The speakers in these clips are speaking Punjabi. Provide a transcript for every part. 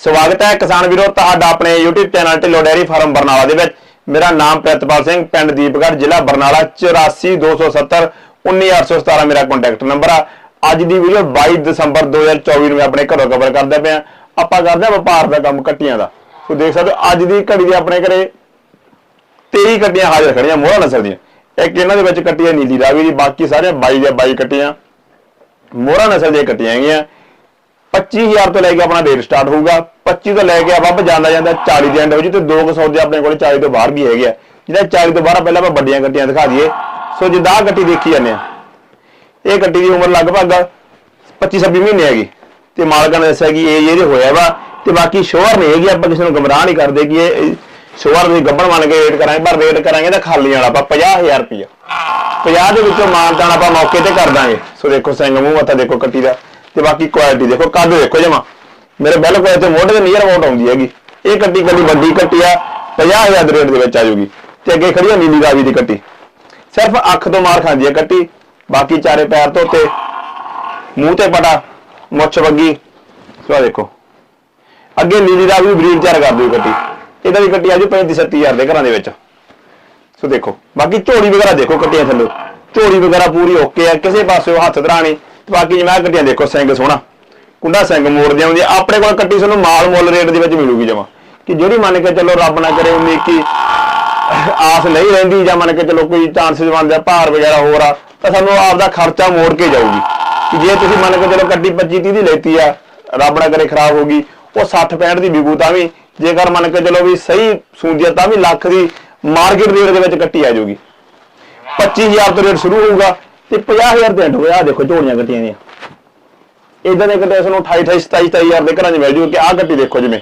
ਸਵਾਗਤ ਹੈ ਕਿਸਾਨ ਵੀਰੋ, ਤੁਹਾਡਾ ਆਪਣੇ YouTube channel Dhillon dairy farm Barnala ਦੇ ਵਿੱਚ। ਮੇਰਾ ਨਾਮ ਪ੍ਰਿਤਪਾਲ ਸਿੰਘ, ਪਿੰਡ ਦੀਪਗੜ੍ਹ, ਜ਼ਿਲ੍ਹਾ ਬਰਨਾਲਾ 84270 19817 ਮੇਰਾ ਕੰਟੈਕਟ ਨੰਬਰ ਆ। ਅੱਜ ਦੀ ਵੀਡੀਓ 22 ਦਸੰਬਰ 2024 ਨੂੰ ਮੈਂ ਆਪਣੇ ਘਰੋਂ ਕਵਰ ਕਰਦਾ ਪਿਆ। ਆਪਾਂ ਕਰਦੇ ਆ ਵਪਾਰ ਦਾ ਕੰਮ ਕੱਟੀਆਂ ਦਾ। ਤੁਸੀਂ ਦੇਖ ਸਕਦੇ ਹੋ, ਅੱਜ ਦੀ ਘੜੀ ਦੇ ਆਪਣੇ ਘਰੇ 23 ਕੱਟੀਆਂ ਹਾਜ਼ਰ ਖੜੀਆਂ ਮੋਹਰਾ ਨਸਲ ਦੀਆਂ। ਇੱਕ ਇਹਨਾਂ ਦੇ ਵਿੱਚ ਕੱਟੀ ਹੈ ਨੀਲੀ ਰਾਵੀ ਦੀ, ਬਾਕੀ ਸਾਰੇ 22 ਦੇ 22 ਕੱਟੀਆਂ। ਮੋਹਰਾ ਨਸਲ ਦੀਆਂ ਕੱਟੀਆਂ ਹੈਗੀਆਂ। 25000 ਤੋਂ ਲੈ ਕੇ ਆਪਣਾ ਰੇਟ ਸਟਾਰਟ ਹੋਊਗਾ। 25 ਤੋਂ ਲੈ ਕੇ ਆਪਾਂ ਜਾਂਦਾ ਜਾਂਦਾ 40 ਦੇ ਐਂਡ ਵਿੱਚ ਤੇ 200 ਸੌਦੇ ਆਪਣੇ ਕੋਲ 40 ਤੋਂ ਬਾਹਰ ਵੀ ਹੈਗੇ ਆ। ਜਿਹੜਾ 40 ਤੋਂ ਬਾਹਰ ਪਹਿਲਾਂ ਆਪਾਂ ਵੱਡੀਆਂ ਗੱਟੀਆਂ ਦਿਖਾ ਦਈਏ। ਸੋ ਜਿੱਦਾਂ ਆਹ ਕੱਟੀ ਦੇਖੀ ਜਾਂਦੇ ਆ, ਇਹ ਗੱਟੀ ਦੀ ਉਮਰ ਲਗਭਗ 25 26 ਮਹੀਨੇ ਹੈਗੀ। ਤੇ ਮਾਲਕਾਂ ਨੇ ਦੱਸਿਆ ਕਿ ਇਹ ਇਹਦੇ ਹੋਇਆ ਵਾ। ਤੇ ਬਾਕੀ ਸ਼ੋਰ ਨਹੀਂ ਹੈਗੀ ਆਪਾਂ ਕਿਸੇ ਨੂੰ ਗਮਰਾਹ ਨਹੀਂ ਕਰਦੇ ਕਿ ਇਹ ਸ਼ੋਰ ਦੇ ਗੱਬਣ ਮੰਨ ਕੇ ਰੇਟ ਕਰਾਂਗੇ, ਪਰ ਰੇਟ ਕਰਾਂਗੇ ਤਾਂ ਖਾਲੀ ਵਾਲਾ ਆਪਾਂ 50000 ਰੁਪਇਆ। 50 ਦੇ ਵਿੱਚੋਂ ਮਾਨਤਾਨ ਆਪਾਂ ਮੌਕੇ ਤੇ ਕਰ ਦਾਂਗੇ। ਸੋ ਦੇਖੋ ਸਿੰਘ ਮੂੰਹ ਮੱਥਾ ਦੇਖੋ ਕੱਟੀ ਦਾ। ਤੇ ਬਾਕੀ ਕੁਆਲਿਟੀ ਦੇਖੋ, ਕੱਦ ਦੇਖੋ ਜਮਾ। ਮੇਰੇ ਬਿਲਕੁਲ ਇੱਥੇ ਮੋਢੇ ਦੇ ਨੀਅਰ ਅਬਾਊਟ ਆਉਂਦੀ ਹੈਗੀ। ਇਹ ਕੱਟੀ ਕੱਲੀ ਵੱਡੀ ਕੱਟੀ ਆ 50000 ਦੇ ਰੇਟ ਦੇ ਵਿੱਚ ਆ ਜਾਊਗੀ ਤੇ ਅੱਗੇ ਖੜੀ ਆ ਨੀਲੀ ਰਾਵੀ ਦੀ ਕੱਟੀ। ਸਿਰਫ ਅੱਖ ਤੋਂ ਮਾਰ ਖਾਂਦੀ ਹੈ ਕੱਟੀ, ਬਾਕੀ ਚਾਰੇ ਪੈਰ ਧੋਤੇ ਮੂੰਹ ਤੇ ਪਟਾ, ਮੁੱਛ ਵੱਗੀ। ਸੋ ਆਹ ਦੇਖੋ। ਅੱਗੇ ਨੀਲੀ ਰਾਵੀ ਬਰੀਡ ਤਿਆਰ ਕਰ ਦਿਓ ਕੱਟੀ। ਇਹਦਾ ਵੀ ਕੱਟੀ ਆ ਜੀ 35 37000 ਦੇ ਘਰਾਂ ਦੇ ਵਿੱਚ। ਸੋ ਦੇਖੋ, ਬਾਕੀ ਝੋਲੀ ਵਗੈਰਾ ਦੇਖੋ ਕੱਟੀਆਂ ਥੱਲੇ। ਝੋਲੀ ਵਗੈਰਾ ਪੂਰੀ ਓਕੇ ਆ, ਕਿਸੇ ਪਾਸੇ ਹੱਥ ਧਰਾਣੀ। ਬਾਕੀ ਜਿਵੇਂ ਆਹ ਕੱਟੀਆਂ ਦੇਖੋ, ਸਿੰਘ ਸੋਹਣਾ, ਕੁੰਡਾ ਸਿੰਘ ਮੋੜਦੇ ਆਉਂਦੀ ਆ। ਆਪਣੇ ਕੋਲ ਕੱਟੀ ਤੁਹਾਨੂੰ ਮਾਲ ਮੁੱਲ ਰੇਟ ਦੇ ਵਿੱਚ ਮਿਲੂਗੀ ਜਮਾ ਕਿ ਜਿਹੜੀ ਮੰਨ ਕੇ ਚੱਲੋ ਰੱਬ ਨਾ ਕਰੇ ਉਨੀ ਆਸ ਨਹੀਂ ਰਹਿੰਦੀ ਜਾਂ ਮੰਨ ਕੇ ਚੱਲੋ ਕੋਈ ਚਾਂਸਸ ਬਣਦੇ ਆ, ਭਾਰ ਵਗੈਰਾ ਹੋਰ ਆ, ਤਾਂ ਸਾਨੂੰ ਆਪਦਾ ਖਰਚਾ ਮੋੜ ਕੇ ਜਾਊਗੀ ਕਿ ਜੇ ਤੁਸੀਂ ਮੰਨ ਕੇ ਚਲੋ ਕੱਟੀ 25 30 ਦੀ ਲੈਤੀ ਆ, ਰੱਬ ਨਾ ਕਰੇ ਖਰਾਬ ਹੋ ਗਈ, ਉਹ 60 65 ਦੀ ਵਿਕੂ ਤਾਂ ਵੀ, ਜੇਕਰ ਮੰਨ ਕੇ ਚਲੋ ਵੀ ਸਹੀ ਸੂੰਦੀ ਆ ਤਾਂ ਵੀ ਲੱਖ ਦੀ ਮਾਰਕੀਟ ਰੇਟ ਦੇ ਵਿੱਚ ਕੱਟੀ ਆ ਜਾਊਗੀ 25000 ਤੋਂ ਰੇਟ ਸ਼ੁਰੂ ਹੋਊਗਾ ਤੇ 50000 ਦੇ ਹੋਇਆ ਆਹ ਦੇਖੋ ਝੋਲੀਆਂ ਕੱਟੀਆਂ ਦੀਆਂ ਇਦਾਂ ਦੇ ਕੱਟੇ ਤੁਹਾਨੂੰ 28 28 27 27000 ਦੇ ਘਰਾਂ 'ਚ ਮਿਲ ਜੂ ਕਿ ਆਹ ਕੱਟੀ ਦੇਖੋ ਜਿਵੇਂ।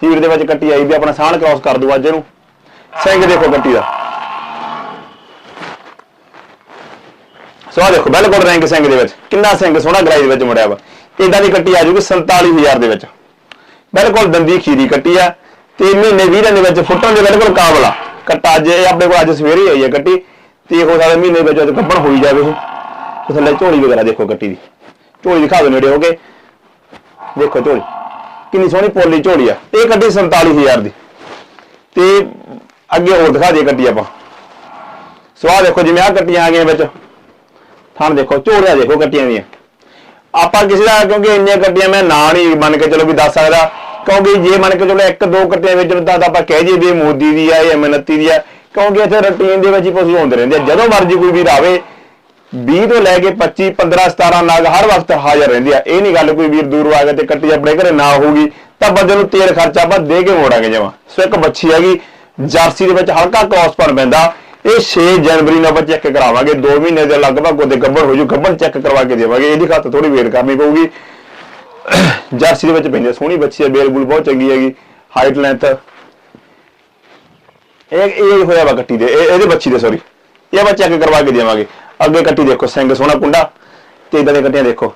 ਸੀਰ ਦੇ ਵਿੱਚ ਕੱਟੀ ਆਈ ਵੀ ਆਪਣਾ ਸਾਹਣ ਕ੍ਰਾਸ ਕਰ ਦੂ ਅੱਜ ਇਹਨੂੰ। ਸਿੰਘ ਦੇਖੋ ਕੱਟੀ ਦਾ। ਸੋ ਆਹ ਦੇਖੋ, ਬਿਲਕੁਲ ਰੈਂਕ ਸਿੰਘ ਦੇ ਵਿੱਚ। ਕਿੰਨਾ ਸਿੰਘ ਸੋਹਣਾ ਗਰਾਈ ਦੇ ਵਿੱਚ ਮੁੜਿਆ ਵਾ। ਇਦਾਂ ਦੀ ਕੱਟੀ ਆ ਜੂਗੀ 47000 ਦੇ ਵਿੱਚ। ਬਿਲਕੁਲ ਦੰਦੀ ਖੀਰੀ ਕੱਟੀ ਆ। ਤੇ ਮਹੀਨੇ 20 ਦਿਨ ਦੇ ਵਿੱਚ ਫੁੱਟਣ ਦੇ ਬਿਲਕੁਲ ਕਾਬਲ ਆ। ਕੱਟਾ ਅੱਜ ਆਪਣੇ ਕੋਲ ਅੱਜ ਸਵੇਰੇ ਹੀ ਆਈ ਹੈ ਕੱਟੀ। ਤੇ ਹੋ ਸਕਦਾ ਮਹੀਨੇ ਵਿੱਚ ਅੱਜ ਕੱਪਣ ਹੋਈ ਜਾਵੇ ਇਹ ਤੇ ਥੱਲੇ ਝੋਲੀ ਵਗੈਰਾ ਦੇਖੋ ਕੱਟੀ ਦੀ। ਝੋਲੀ ਦਿਖਾ ਦਿਓ ਨੇੜੇ ਹੋ ਕੇ। ਦੇਖੋ ਝੋਲੀ। ਕਿੰਨੀ ਸੋਹਣੀ ਪੋਲੀ ਝੋਲੀ ਆ। ਇਹ ਕੱਟੀ 47000 ਦੀ। ਤੇ ਅੱਗੇ ਹੋਰ ਦਿਖਾ ਦੇ ਕੱਟੀ ਆਪਾਂ। ਸਵਾਹ ਦੇਖੋ ਜਿਵੇਂ ਆ ਕੱਟੀਆਂ ਆ ਗਈਆਂ ਵਿੱਚ। ਥਣ ਦੇਖੋ, ਝੋਲੀਆਂ ਦੇਖੋ ਕੱਟੀਆਂ ਦੀਆਂ। ਆਪਾਂ ਕਿਸੇ ਦਾ, ਕਿਉਂਕਿ ਇੰਨੀਆਂ ਕੱਟੀਆਂ ਮੈਂ ਨਾ ਨਹੀਂ ਮੰਨ ਕੇ ਚਲੋ ਵੀ ਦੱਸ ਸਕਦਾ। ਕਿਉਂਕਿ ਜੇ ਮੰਨ ਕੇ ਚਲੋ ਇੱਕ ਦੋ ਕੱਟੀਆਂ ਵਿੱਚ ਤਾਂ ਆਪਾਂ ਕਹਿ ਜੀਏ ਵੀ ਮੋਦੀ ਦੀ ਆ, ਇਹ ਮਿਹਨਤੀ ਦੀ ਆ। ਕਿਉਂਕਿ ਇੱਥੇ ਰੁਟੀਨ ਦੇ ਵਿੱਚ ਹੀ ਪਸ਼ੂ ਹੁੰਦੇ ਰਹਿੰਦੇ ਆ। ਜਦੋਂ ਮਰਜ਼ੀ ਕੋਈ ਵੀਰ ਆਵੇ 20 ਤੋਂ ਲੈ ਕੇ 25 15 17 ਨਾਗ ਹਰ ਵਕਤ ਹਾਜ਼ਰ ਰਹਿੰਦੇ ਆ। ਇਹ ਨਹੀਂ ਗੱਲ ਕੋਈ ਵੀਰ ਦੂਰੋਂ ਆ ਗਿਆ ਤੇ ਕੱਟੀ ਆਪਣੇ ਘਰੇ ਨਾ ਹੋਊਗੀ, ਤਾਂ ਬੰਦੇ ਨੂੰ ਤੇਲ ਖਰਚਾ ਆਪਾਂ ਦੇ ਕੇ ਮੋੜਾਂਗੇ ਜਮਾ। ਸੋ ਇੱਕ ਬੱਚੀ ਹੈਗੀ, ਜਰਸੀ ਦੇ ਵਿੱਚ ਹਲਕਾ ਕ੍ਰਾਸਪਨ ਪੈਂਦਾ। ਇਹ 6 ਜਨਵਰੀ ਨੂੰ ਆਪਾਂ ਚੈੱਕ ਕਰਾਵਾਂਗੇ। 2 ਮਹੀਨੇ ਦੇ ਲਗਭਗ ਉਹਦੇ ਗੱਭਣ ਹੋ ਜੂ, ਗੱਭਣ ਚੈੱਕ ਕਰਵਾ ਕੇ ਦੇਵਾਂਗੇ। ਇਹਦੀ ਖਾਤਰ ਥੋੜੀ ਵੇਟ ਕਰਨੀ ਪਊਗੀ। ਜਰਸੀ ਦੇ ਵਿੱਚ ਪੈਂਦੀ ਸੋਹਣੀ ਬੱਚੀ ਹੈ ਬੇਲ ਬੁਲ ਬਹੁਤ ਚੰਗੀ ਹੈਗੀ। ਹਾਈਟ ਲੈਂਥ ਇਹ ਇਹ ਹੋਇਆ ਵਾ ਕੱਟੀ ਦੇ, ਇਹ- ਇਹਦੇ ਬੱਚੀ ਦੇ ਸੌਰੀ ਇਹ ਆਪਾਂ ਚੈੱਕ ਕਰਵਾ ਕੇ ਦੇਵਾਂਗੇ। ਅੱਗੇ ਕੱਟੀ ਦੇਖੋ, ਸਿੰਘ ਸੋਹਣਾ ਕੁੰਡਾ ਤੇ ਇਦਾਂ ਦੀਆਂ ਕੱਟੀਆਂ ਦੇਖੋ।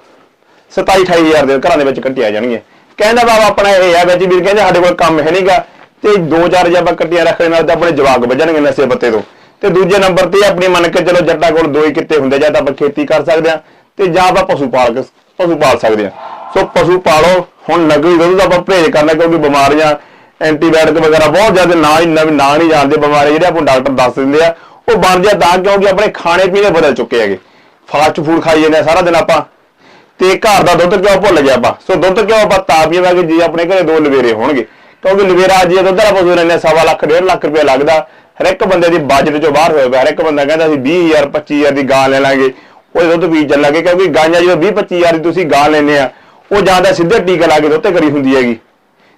27 28000 ਦੇ ਘਰਾਂ ਦੇ ਵਿੱਚ ਕੱਟੀ ਆ ਜਾਣਗੀਆਂ। ਕਹਿੰਦਾ ਬਾਬਾ, ਆਪਣਾ ਇਹ ਆ ਵਿੱਚ ਵੀਰ, ਕਹਿੰਦੇ ਸਾਡੇ ਕੋਲ ਕੰਮ ਹੈ ਨਹੀਂਗਾ ਤੇ ਦੋ ਚਾਰ ਜੇ ਆਪਾਂ ਕੱਟੀਆਂ ਰੱਖਣੇ ਨਾਲ ਤਾਂ ਆਪਣੇ ਜਵਾਕ ਵੱਜਣਗੇ ਨਸ਼ੇ ਪੱਤੇ ਤੋਂ। ਤੇ ਦੂਜੇ ਨੰਬਰ ਤੇ ਆਪਣੀ ਮੰਨ ਕੇ ਚਲੋ, ਜੱਟਾਂ ਕੋਲ ਦੋ ਹੀ ਕਿੱਤੇ ਹੁੰਦੇ, ਜਾਂ ਤਾਂ ਆਪਾਂ ਖੇਤੀ ਕਰ ਸਕਦੇ ਆ ਤੇ ਜਾਂ ਆਪਾਂ ਪਸ਼ੂ ਪਾਲ ਕੇ ਪਸ਼ੂ ਪਾਲ ਸਕਦੇ ਆ ਸੋ ਪਸ਼ੂ ਪਾਲੋ, ਹੁਣ ਨਕਲੀ ਦੁੱਧ ਦਾ ਆਪਾਂ ਪਰਹੇਜ਼ ਕਰਨਾ, ਕਿਉਂਕਿ ਬਿਮਾਰੀਆਂ ਐਂਟੀਬਾਇਓਟਿਕ ਵਗੈਰਾ ਬਹੁਤ ਜ਼ਿਆਦਾ ਨਾ ਹੀ ਨਵੇਂ ਨਾਂ ਨਹੀਂ ਜਾਣਦੇ ਬਿਮਾਰੀ ਜਿਹੜੇ ਆਪਾਂ ਡਾਕਟਰ ਦੱਸ ਦਿੰਦੇ ਆ। ਉਹ ਬਣ ਜਾ ਤਾਂ ਕਿਉਂਕਿ ਆਪਣੇ ਖਾਣੇ ਪੀਣੇ ਬਦਲ ਚੁੱਕੇ ਹੈਗੇ। ਫਾਸਟ ਫੂਡ ਖਾਈ ਜਾਂਦੇ ਆ ਸਾਰਾ ਦਿਨ ਆਪਾਂ। ਤੇ ਘਰ ਦਾ ਦੁੱਧ ਕਿਉਂ ਭੁੱਲ ਗਿਆ ਆਪਾਂ? ਸੋ ਦੁੱਧ ਕਿਉਂ ਆਪਾਂ ਤਾਂ ਪੀਵਾਂਗੇ ਜੇ ਆਪਣੇ ਘਰੇ ਦੋ ਲਵੇਰੇ ਹੋਣਗੇ? ਕਿਉਂਕਿ ਲਵੇਰਾ ਜੇ ਦੁੱਧ ਦਾ ਪਸ਼ੂ ਰਹਿੰਦੇ ਸਵਾ ਲੱਖ, ਡੇਢ ਲੱਖ ਰੁਪਏ ਲੱਗਦਾ। ਹਰ ਇੱਕ ਬੰਦੇ ਦੀ ਬਜਟ ਚੋਂ ਬਾਹਰ ਹੋਇਆ ਪਿਆ। ਹਰ ਇੱਕ ਬੰਦਾ ਕਹਿੰਦਾ ਅਸੀਂ 20000 25000 ਦੀ ਗਾਂ ਲੈ ਲਾਂਗੇ। ਉਹ ਦੁੱਧ ਪੀ ਚੱਲਾਂਗੇ ਕਿਉਂਕਿ ਗਾਂਆਂ ਜਦੋਂ 20 25000 ਦੀ ਤੁਸੀਂ ਗਾਂ ਲੈਨੇ ਆ, ਉਹ ਜਾਂਦਾ ਸਿੱਧੇ ਟੀਕਾ ਲਾ ਕੇ ਦੁੱਧ ਤੇ ਕਰੀ ਹੁੰਦੀ ਹੈਗੀ।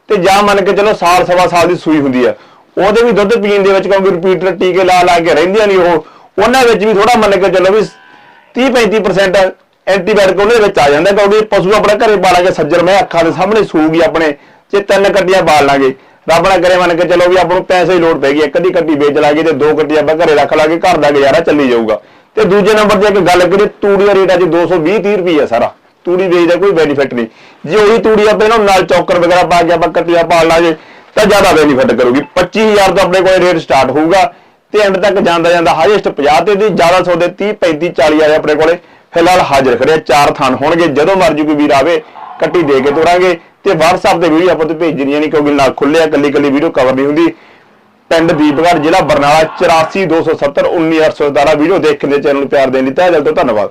ਤੇ ਜਾਂ ਮੰਨ ਕੇ ਚਲੋ ਸਾਲ, ਸਵਾ ਸਾਲ ਦੀ ਸੂਈ ਹੁੰਦੀ ਆ। ਉਹਦੇ ਵੀ ਦੁੱਧ ਪੀਣ ਦੇ ਵਿੱਚ ਕਿਉਂਕਿ ਰਿਪੀਟਰ ਟੀਕੇ ਲਾ ਲਾ ਕੇ ਰਹਿੰਦੀਆਂ ਨਹੀਂ ਉਹ, ਉਹਨਾਂ ਵਿੱਚ ਵੀ ਥੋੜਾ ਮੰਨ ਕੇ ਚੱਲੋ ਵੀ 30 35% ਐਂਟੀਬਾਇਓਟਿਕ ਉਹਦੇ ਵਿੱਚ ਆ ਜਾਂਦਾ ਕਿਉਂਕਿ ਪਸ਼ੂ ਆਪਣਾ ਘਰੇ ਪਾਲਾਂਗੇ ਸੱਜਣ, ਮੈਂ ਅੱਖਾਂ ਦੇ ਸਾਹਮਣੇ ਸੂਗੀ ਆਪਣੇ, ਜੇ ਤਿੰਨ ਕੱਟੀਆਂ ਪਾਲ ਲਾਂਗੇ। ਰੱਬ ਨਾ ਕਰੇ ਮੰਨ ਕੇ ਚਲੋ ਵੀ ਆਪਾਂ ਨੂੰ ਪੈਸੇ ਦੀ ਲੋੜ ਪੈ ਗਈ, ਇੱਕ ਅੱਧੀ ਕੱਟੀ ਵੇਚ ਲਾਂਗੇ ਤੇ ਦੋ ਕੱਟੀਆਂ ਆਪਾਂ ਘਰੇ ਰੱਖ ਲਾਂਗੇ ਘਰ ਦਾ ਗੁਜ਼ਾਰਾ ਚੱਲੀ ਜਾਊਗਾ। ਤੇ ਦੂਜੇ ਨੰਬਰ ਤੇ ਇੱਕ ਗੱਲ ਕਰੀਏ, ਤੂੜੀ ਦਾ ਰੇਟ ਅੱਜ 220 30 ਰੁਪਏ ਸਾਰਾ। ਤੂੜੀ ਵੇਚਦਾ ਕੋਈ ਬੈਨੀਫਿਟ ਨਹੀਂ। ਜੇ ਉਹੀ ਤੂੜੀ ਆਪਾਂ ਇਹਨਾਂ ਨਾਲ ਚੌਕਰ ਵਗੈਰਾ ਪਾ ਕੇ ਆਪਾਂ ਕੱਟੀਆਂ ਪਾਲ ਲਾਂਗੇ, ਤਾਂ ਜ਼ਿਆਦਾ ਬੈਨੀਫਿਟ ਕਰੂਗੀ। 25000 ਤੋਂ ਆਪਣੇ ਕੋਲ ਰੇਟ ਸਟਾਰਟ ਹੋਊਗਾ ਤੇ ਐਂਡ ਤੱਕ ਜਾਂਦਾ ਜਾਂਦਾ ਹਾਈਐਸਟ 50 ਤੇ ਦੀ, ਜ਼ਿਆਦਾ ਸੌਦੇ 30 35 40 ਵਾਲੇ ਆਪਣੇ ਕੋਲੇ ਫਿਲਹਾਲ ਹਾਜ਼ਰ ਖੜੇ ਚਾਰ ਥਾਨ ਹੋਣਗੇ, ਜਦੋਂ ਮਰਜ਼ੀ ਕੋਈ ਵੀਰ ਆਵੇ, ਕੱਟੀ ਦੇ ਕੇ ਤੋਰਾਂਗੇ। ਤੇ WhatsApp ਤੇ ਵੀਡੀਓ ਆਪਾਂ ਤੋਂ ਭੇਜਣੀਆਂ ਨਹੀਂ ਕਿਉਂਕਿ ਨਾਲ ਖੁੱਲਿਆ ਕੱਲੀ ਕੱਲੀ ਵੀਡੀਓ ਕਵਰ ਨਹੀਂ ਹੁੰਦੀ। ਪਿੰਡ ਦੀਪਗੜ੍ਹ ਜ਼ਿਲ੍ਹਾ ਬਰਨਾਲਾ 8427191817 ਵੀਡੀਓ ਦੇਖਣ ਦੇ ਚੈਨਲ ਨੂੰ ਪਿਆਰ ਦੇਣ ਲਈ ਤਹਿ ਦਿਲ ਤੋਂ ਧੰਨਵਾਦ।